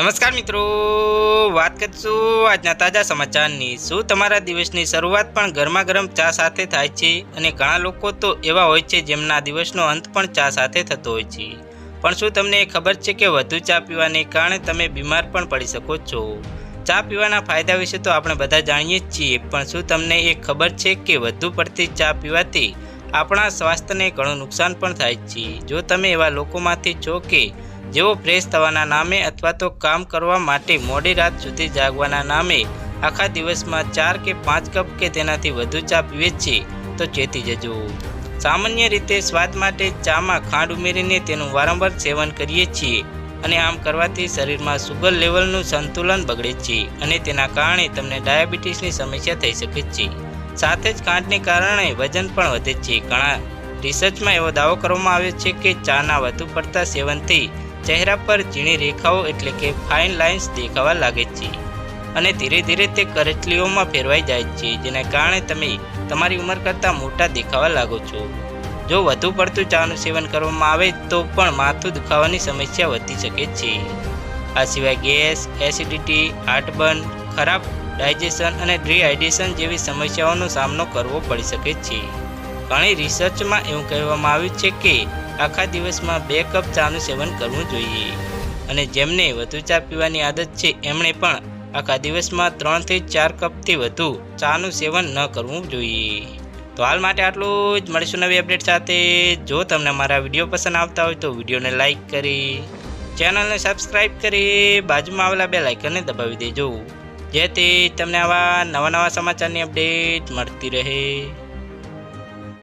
નમસ્કાર મિત્રો. વાત કરીશું આજના તાજા સમાચારની. શું તમારા દિવસની શરૂઆત પણ ગરમા ગરમ ચા સાથે થાય છે? અને ઘણા લોકો તો એવા હોય છે જેમના દિવસનો અંત પણ ચા સાથે થતો હોય છે. પણ શું તમને ખબર છે કે વધુ ચા પીવાને કારણે તમે બીમાર પણ પડી શકો છો? ચા પીવાના ફાયદા વિશે તો આપણે બધા જાણીએ જ છીએ. પણ શું તમને એ ખબર છે કે વધુ પડતી ચા પીવાથી આપણા સ્વાસ્થ્યને ઘણું નુકસાન પણ થાય છે? જો તમે એવા લોકોમાંથી છો કે જેઓ ફ્રેશ થવાના નામે અથવા તો કામ કરવા માટે મોડી રાત સુધી જાગવાના નામે આખા દિવસમાં ચાર કે પાંચ કપ કે તેનાથી વધુ ચા પીવે છે, તો ચેતી જજો. સામાન્ય રીતે સ્વાદ માટે ચામાં ખાંડ ઉમેરીને તેનું વારંવાર સેવન કરીએ છીએ અને આમ કરવાથી શરીરમાં સુગર લેવલનું સંતુલન બગડે છે અને તેના કારણે તમને ડાયાબિટીસની સમસ્યા થઈ શકે છે. સાથે જ ખાંડને કારણે વજન પણ વધે છે. ઘણા રિસર્ચમાં એવો દાવો કરવામાં આવ્યો છે કે ચાના વધુ પડતા સેવનથી ચહેરા પર ઝીણી રેખાઓ એટલે કે ફાઇન લાઇન્સ દેખાવા લાગે છે. અને ધીરે ધીરે તે કરચલીઓમાં ફેરવાઈ જાય છે, જેના કારણે તમે તમારી ઉંમર કરતાં મોટા દેખાવા લાગો છો. જો વધુ પડતું ચાનું સેવન કરવામાં આવે તો પણ માથું દુખાવાની સમસ્યા વધી શકે છે. આ સિવાય ગેસ, એસિડિટી, હાર્ટબર્ન, ખરાબ ડાયજેશન અને ડ્રીહાઇડ્રેશન જેવી સમસ્યાઓનો સામનો કરવો પડી શકે છે. ઘણી રિસર્ચમાં એવું કહેવામાં આવ્યું છે કે આખા દિવસમાં બે કપ ચાનું સેવન કરવું જોઈએ. અને જેમને વધુ ચા પીવાની આદત છે, એમણે પણ આખા દિવસમાં ત્રણથી ચાર કપથી વધુ ચાનું સેવન ન કરવું જોઈએ. તો હાલ માટે આટલું જ. મળીશું નવી અપડેટ સાથે. જો તમને મારા વીડિયો પસંદ આવતા હોય તો વિડીયોને લાઇક કરી, ચેનલને સબસ્ક્રાઈબ કરી, બાજુમાં આવેલા બે લાઇકનને દબાવી દેજો. જેથી તમને આવા નવા નવા સમાચારની અપડેટ મળતી રહે.